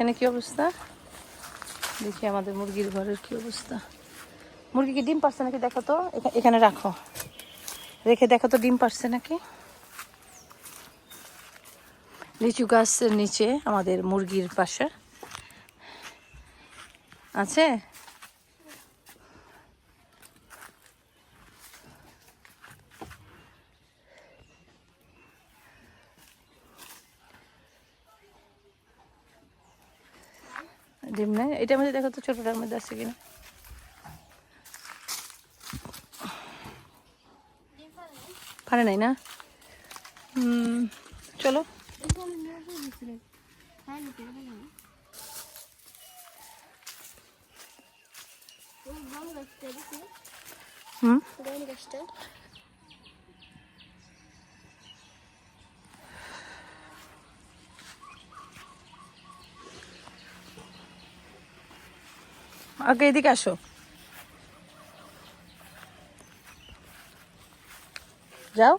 এখানে কি অবস্থা? দেখি আমাদের মুরগির ঘরের কি অবস্থা। মুরগি কি ডিম পারছে নাকি দেখো তো? এখানে রাখো। রেখে দেখো তো ডিম পারছে নাকি? লিচু গাছের নিচে আমাদের মুরগির পাশে আছে। ডিম নেই। এটার মধ্যে দেখো তো ছোটটার মধ্যে আছে কিনা। পারে নাই না? চলো। হুম? আগে এদিকে আসো। যাও।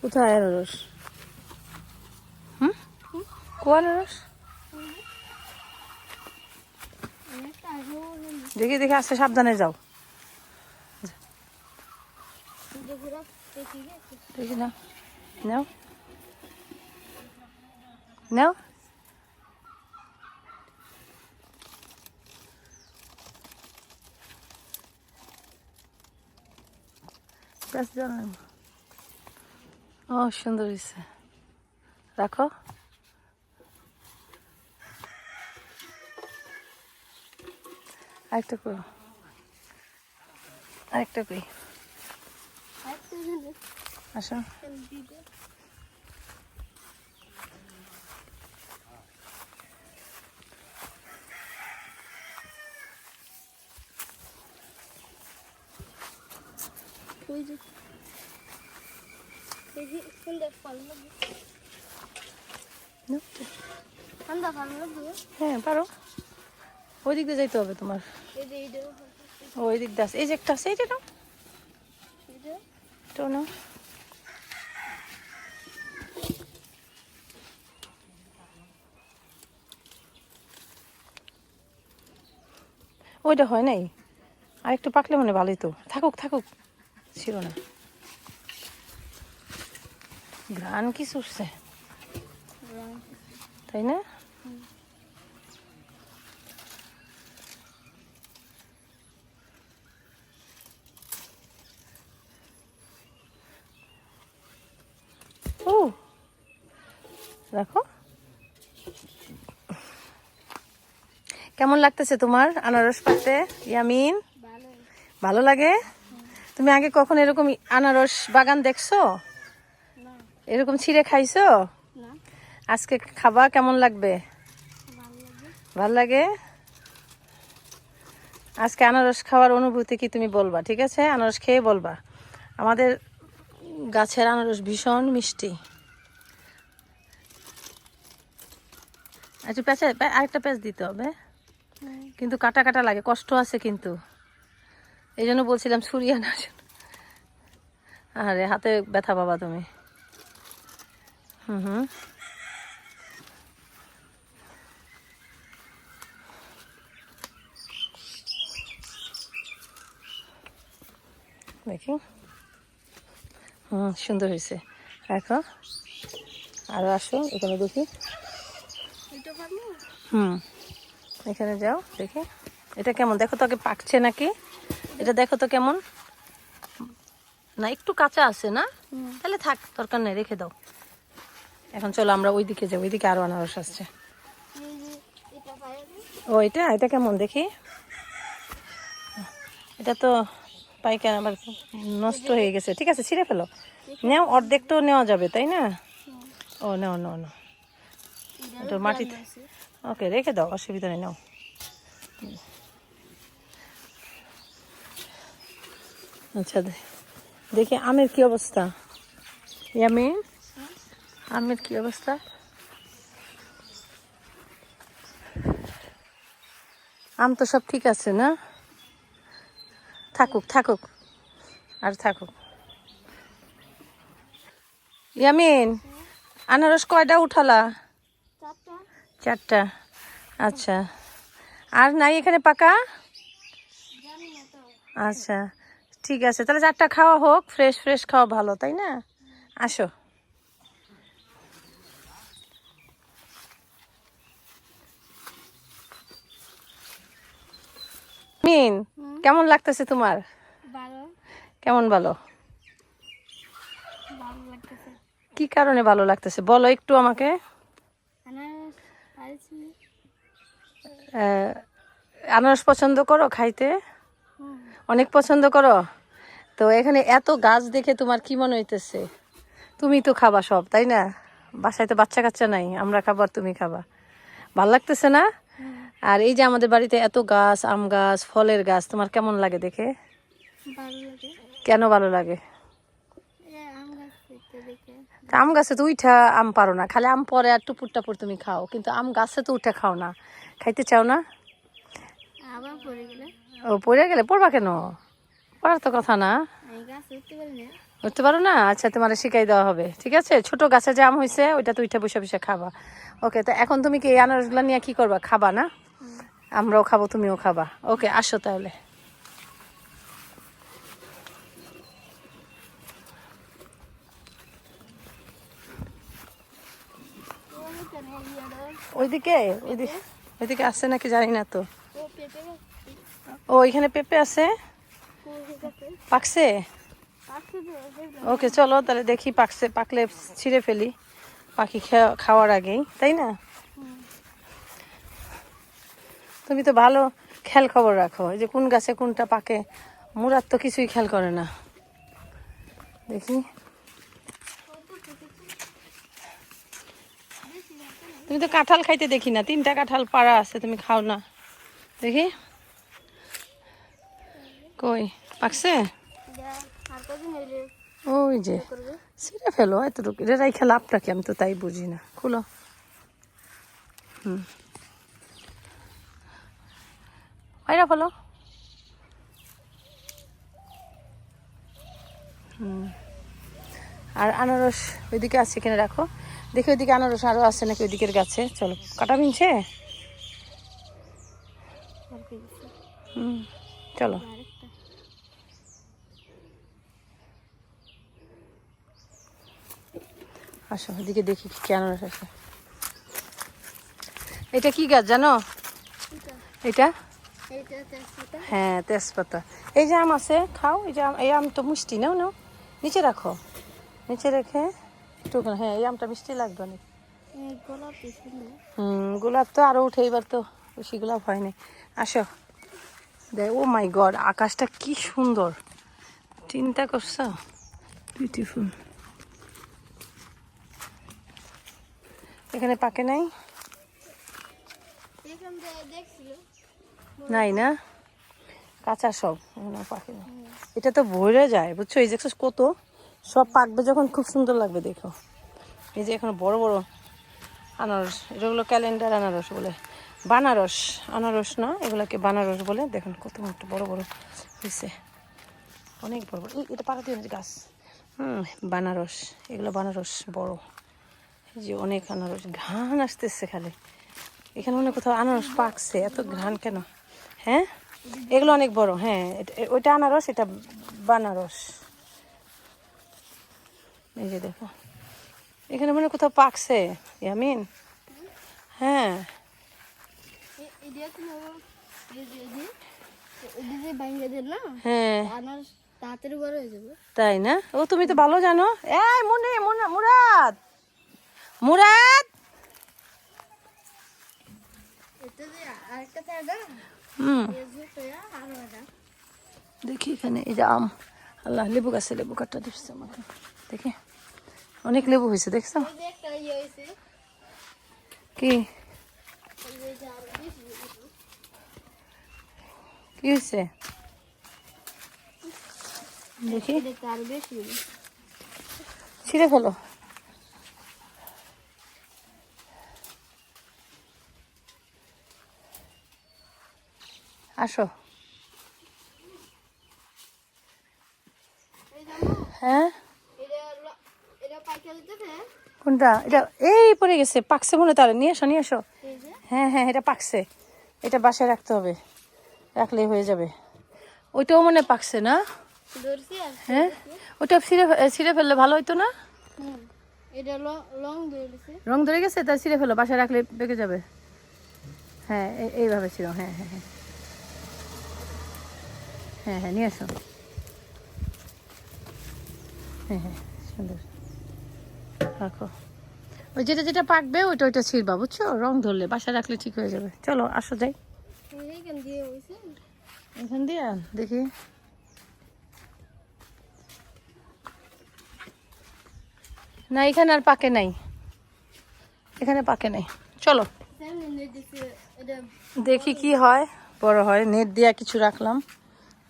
কোথায় আনারস? হুম? কো আনারস? দেখি দেখি, আসতে সাবধানে যাও। দেখি না। নাও। নাও ব্যাস জানান ও সুন্দর হয়েছে রাখো। আরেকটা করো। আরেকটা করি। আসো নাও। হ্যাঁ পারো। ওই দিক দিয়ে যাইতে হবে তোমার। ওই দিক দিয়ে আছে এই যে একটা আছে এইটা নাও। এটাও নাও। ওইটা হয় নাই? আর একটু পাকলে মনে হয় ভালোই তো। থাকুক থাকুক। ছিল না। ঘ্রাণ কি ছুটছে তাই না? ও দেখো। কেমন লাগতেছে তোমার আনারস পাতে? ইয়ামিন? ভালো লাগে? তুমি আগে কখন এরকম আনারস বাগান দেখছ? এরকম ছিঁড়ে খাইছো? আজকে খাবা কেমন লাগবে? ভালো লাগে। আজকে আনারস খাওয়ার অনুভূতি কি তুমি বলবা? ঠিক আছে, আনারস খেয়ে বলবা। আমাদের গাছের আনারস ভীষণ মিষ্টি। একটু পেঁচা পে- আরেকটা পেঁচ দিতে হবে। কিন্তু কাটা কাটা লাগে, কষ্ট আছে কিন্তু। এই জন্য বলছিলাম ছুরি আনার জন্য। আরে, হাতে ব্যথা পাবা তুমি। হুম হুম। দেখি। হুম সুন্দর হয়েছে। দেখো আরও আসো এখানে দেখি। হুম এখানে যাও দেখি। এটা কেমন? দেখো তো আগে পাকছে নাকি? এটা দেখো তো কেমন? না একটু কাঁচা আছে না? তাহলে থাক দরকার নেই রেখে দাও। এখন চলো আমরা ওই দিকে যাব ওইদিকে আরও আনারস আসছে। ও এটা? এটা কেমন? দেখি। এটা তো পাইকার আবার নষ্ট হয়ে গেছে। ঠিক আছে, ছিঁড়ে ফেলো। নেও অর্ধেকটাও নেওয়া যাবে, তাই না? ও, নাও নাও নাও। এটা মাটিতে ওকে, রেখে দাও, অসুবিধা নেই, নাও। আচ্ছা দেখি আমের কি অবস্থা। ইয়ামিন? আমের কি অবস্থা? আম তো সব ঠিক আছে, না? থাকুক থাকুক। আর থাকুক। ইয়ামিন আনারস কয়টা উঠালা? চারটা। আচ্ছা। আর নাই এখানে পাকা? আচ্ছা। ঠিক আছে তাহলে চারটা খাওয়া হোক ফ্রেশ ফ্রেশ খাওয়া ভালো তাই না? আসো। মিন কেমন লাগতেছে তোমার? কেমন ভালো? কি কারণে ভালো লাগতেছে? বলো একটু আমাকে। আনারস পছন্দ করো খাইতে? অনেক পছন্দ করো? তো এখানে এত গাছ দেখে তোমার কি মনে হইতেছে? তুমি তো খাবা সব তাই না? বাসায় তো বাচ্চা কাচ্চা নাই আমরা খাবার তুমি খাবা। ভালো লাগতেছে না? আর এই যে আমাদের বাড়িতে এত গাছ আম গাছ ফলের গাছ তোমার কেমন লাগে দেখে? কেন ভালো লাগে? আম গাছ তা আম গাছে তো উঠা আম পারো না খালি আম পরে আর টুপুর টাপুর তুমি খাও কিন্তু আম গাছে তো উঠে খাও না। খাইতে চাও না? ও পড়ে গেলে পড়বা কেন? পড়ার তো কথা না। উঠতে না। উঠতে পারো না? আচ্ছা তোমার শিখাই দেওয়া হবে ঠিক আছে? ছোট গাছে যে আম হয়েছে ওইটা তো উঠে বসে বসে খাবা। ওকে তো এখন তুমি কি এই আনারসগুলো নিয়ে কি করবা? খাবা না? আমরাও খাব, তুমিও খাবা। ওকে, আসো তাহলে। ওইদিকে? ওইদিকে ওইদিকে আসছে নাকি জানি না তো। ও, এখানে পেঁপে আছে? পাকছে? ওকে, চলো তাহলে দেখি পাকছে, পাকলে ছিঁড়ে ফেলি। পাখি খাওয়ার আগেই, তাই না? তুমি তো ভালো খেয়াল খবর রাখো। যে কোন গাছে কোনটা পাকে, মুরাদ তো কিছুই খেয়াল করে না। দেখি। তুমি তো কাঁঠাল খাইতে দেখি না, তিনটা কাঁঠাল পাড়া আছে, তুমি খাও না। দেখি। কই, পাকছে? ওই যে, ছিঁড়ে ফেলো, এতটুকু। এটা রাইখে লাভটা কি? আমি তো তাই বুঝি না। খুলো। হুম। বাইরা ফেলো। হুম। আর আনারস ওইদিকে আছে কিনা রাখো দেখি ওইদিকে আনারস আরও আছে নাকি ওইদিকের গাছে। চলো কাটা মিনছে? হুম চলো। আসো ওইদিকে দেখি কি আনারস আছে। এটা কি গাছ জানো? এটা? হ্যাঁ তেজপাতা। এই যে আম আছে খাও। এই যে আম এই আম তো মিষ্টি। নাও নাও। নিচে রাখো। নিচে রেখে একটু হ্যাঁ এই আমটা মিষ্টি লাগবে অনেক। এই হুম গোলাপ তো আরও উঠে এবার তো বেশি গোলাপ হয়নি। আসো। দে ও মাই গড আকাশটা কি সুন্দর। চিন্তা করছ? বিউটিফুল। এখানে পাকে নাই? দেখছিল। নাই না? কাঁচা সব। পাকে এটা তো ভরে যায়, বুঝছ? এই যে কত? সব পাকবে যখন, খুব সুন্দর লাগবে দেখো। এই যে এখন বড় বড় আনারস, এগুলো ক্যালেন্ডার আনারস বলে। বানারস, আনারস না? এগুলোকে বানারস বলে। দেখুন কত একটা বড় বড় হয়েছে অনেক বড় বড়। এটা পাড়াতে গাছ। হুম, বানারস। এগুলো বানারস বড়। এই যে অনেক আনারস। ঘ্রাণ আসতেছে খালি। এখানে মনে কোথাও আনারস পাকছে। এত ঘ্রাণ কেন? হ্যাঁ? এগুলো অনেক বড় হ্যাঁ। ওইটা আনারস, এটা বানারস। এই যে দেখো। এখানে মনে কোথাও পাকছে। ইয়ামিন? হ্যাঁ। হ্যাঁ। তাই না? ও, তুমি তো ভালো জানো। এই মনে মুরাদ! মুরাদ! দেখি এখানে এই যে আম। আল্লাহ, লেবু গাছে লেবু কাটটা দিচ্ছে আমাকে। দেখি। অনেক লেবু হয়েছে, দেখছ? কি। কি হয়েছে? দেখি। ছিঁড়ে ফেলো। আসো। হ্যাঁ? কোনটা? এটা এই পড়ে গেছে পাকছে মনে তাহলে। নিয়ে আসো নিয়ে আসো। হ্যাঁ হ্যাঁ এটা পাকছে। এটা বাসায় রাখতে হবে। রাখলেই হয়ে যাবে। ওইটাও মনে পাকছে না? হ্যাঁ? ওটা ছিঁড়ে ছিঁড়ে ফেললে ভালো হইতো না? রং ধরে গেছে তাই ছিঁড়ে ফেলো। বাসায় রাখলে পেকে যাবে। হ্যাঁ এই- এইভাবে ছিল হ্যাঁ হ্যাঁ হ্যাঁ। হ্যাঁ হ্যাঁ নিয়ে আসো। হ্যাঁ হ্যাঁ সুন্দর। রাখো। ওই যেটা যেটা পাকবে ওইটা ওইটা ছিঁড়বা বুঝছ? রং ধরলে বাসা রাখলে ঠিক হয়ে যাবে। চলো আসো যাই। এখান দিয়ে দেখি। না এখানে আর পাকে নাই। এখানে পাকে নাই। চলো। দেখি কি হয়। বড় হয় নেট দিয়া কিছু রাখলাম।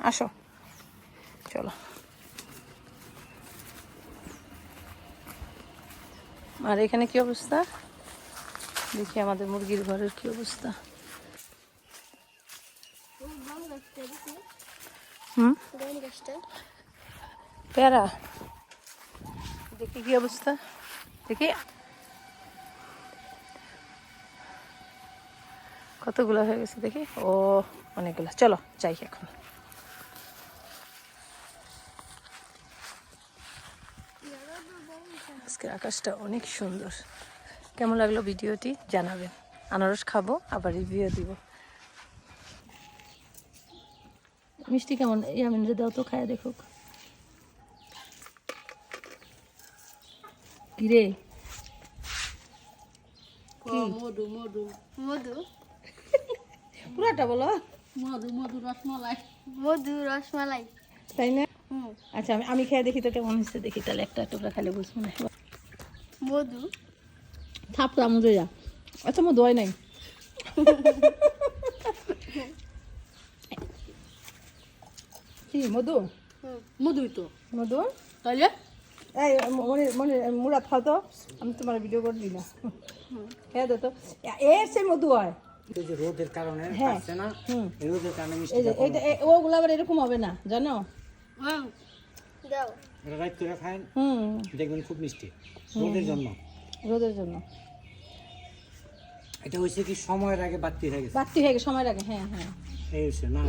আসো। চলো। আর এখানে কি অবস্থা? দেখি আমাদের মুরগির ঘরের কি অবস্থা। বাম দেখি কি অবস্থা। দেখি। কতগুলো হয়ে গেছে দেখি। ও, অনেকগুলো। চলো, যাই এখন। আজকের আকাশটা অনেক সুন্দর। কেমন লাগল ভিডিওটি জানাবেন। আনারস খাব আবার রিভিউ দিব। মিষ্টি কেমন? ইয়ামিন রে দাও তো খায় দেখুক। কিরে? মধু মধু। মধু? পুরাটা বলো। মধু মধু রসমালাই। মধু রসমালাই। তাই না? আচ্ছা আমি আমি খেয়ে দেখি তো কেমন হচ্ছে দেখি তাহলে একটা টুকরা খালে বুঝব না। মধু? থাপড়া মধু যা। আচ্ছা মধু হয় নাই। কি মধু? মধুই তো। মধু? তাইলে এই মনে মনে মুরাদ খাও তো। আমি তোমার ভিডিও করে দিলাম। হ্যাঁ তো। এর সে মধু হয়। রোদের কারণে হ্যাঁ। না? রোদের কারণে ওগুলো আবার এরকম হবে না জানো? হ্যাঁ রাইট করে খায় হুম। দেখবেন খুব মিষ্টি। রোদের জন্য। রোদের জন্য। এটা হচ্ছে কি সময়ের আগে বাড়তি হয়ে গেছে। বাড়তি হয়ে গেছে সময় লাগে হ্যাঁ হ্যাঁ। এই হয়েছে না